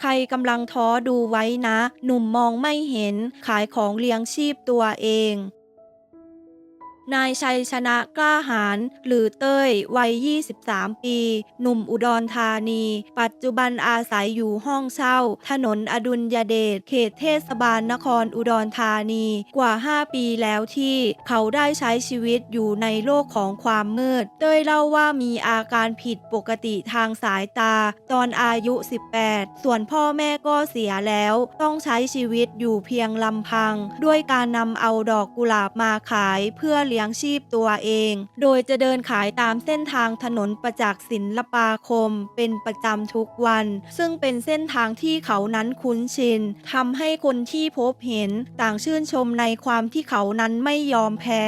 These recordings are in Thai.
ใครกำลังท้อดูไว้นะ หนุ่มมองไม่เห็น ขายของเลี้ยงชีพตัวเอง นายชัยชนะกล้าหาญหรือเต้ย วัย 23 ปี หนุ่มอุดรธานี ปัจจุบันอาศัยอยู่ห้องเช่า ถนนอดุลยเดช เขตเทศบาลนครอุดรธานีกว่า 5 ปีแล้วที่เขาได้ใช้ชีวิตอยู่ในโลกของความมืด เต้ยเล่าว่ามีอาการผิดปกติทางสายตา ตอนอายุ 18 ส่วนพ่อแม่ก็เสียแล้ว ต้องใช้ชีวิตอยู่เพียงลำพัง ด้วยการนำเอาดอกกุหลาบมาขายเพื่อเลี้ยงยังชีพตัวเอง โดยจะเดินขายตามเส้นทางถนนประจักษ์ศิลปาคม เป็นประจำทุกวัน ซึ่งเป็นเส้นทางที่เขานั้นคุ้นชินทำให้คนที่พบเห็นต่างชื่นชมในความที่เขานั้นไม่ยอมแพ้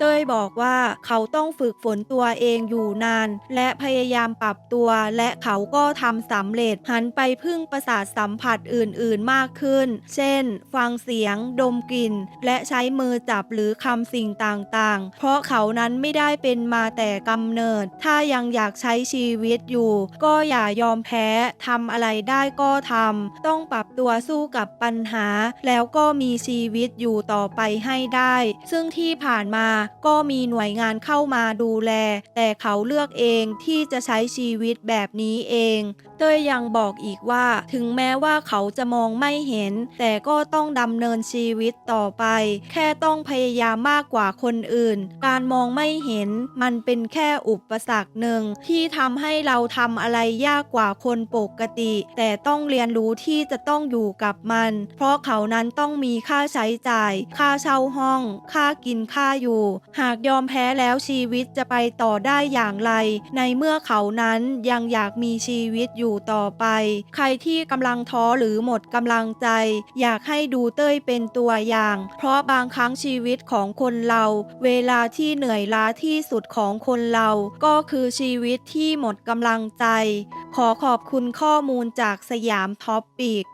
เต้ยบอกว่าเขาต้องฝึกฝนตัวเองอยู่นาน และพยายามปรับตัว และเขาก็ทำสำเร็จหันไปพึ่งประสาทสัมผัสอื่นๆมากขึ้น เช่น ฟังเสียง ดมกลิ่น และใช้มือจับหรือคำสิ่งต่างๆ เพราะเขานั้นไม่ได้เป็นมาแต่กำเนิด ถ้ายังอยากใช้ชีวิตอยู่ ก็อย่ายอมแพ้ทำอะไรได้ก็ทำต้องปรับตัวสู้กับปัญหา แล้วก็มีชีวิตอยู่ต่อไปให้ได้ ซึ่งที่ผ่านมาก็มีหน่วยงานเข้ามาดูแล แต่เขาเลือกเองที่จะใช้ชีวิตแบบนี้เอง เต้ยยังบอกอีกว่า ถึงแม้ว่าเขาจะมองไม่เห็น แต่ก็ต้องดำเนินชีวิตต่อไป แค่ต้องพยายามมากกว่าคนอื่น การมองไม่เห็นมันเป็นแค่อุปสรรคหนึ่งที่ทำให้เราทำอะไรยากกว่าคนปกติ แต่ต้องเรียนรู้ที่จะต้องอยู่กับมัน เพราะเขานั้นต้องมีค่าใช้จ่าย ค่าเช่าห้อง ค่ากินค่าอยู่หากยอมแพ้แล้วชีวิตจะไปต่อได้อย่างไร ในเมื่อเขานั้นยังอยากมีชีวิตอยู่ต่อไป ใครที่กำลังท้อหรือหมดกำลังใจ อยากให้ดูเต้ยเป็นตัวอย่าง เพราะบางครั้งชีวิตของคนเรา เวลาที่เหนื่อยล้าที่สุดของคนเรา ก็คือชีวิตที่หมดกำลังใจ ขอขอบคุณข้อมูลจากสยามท็อปปิก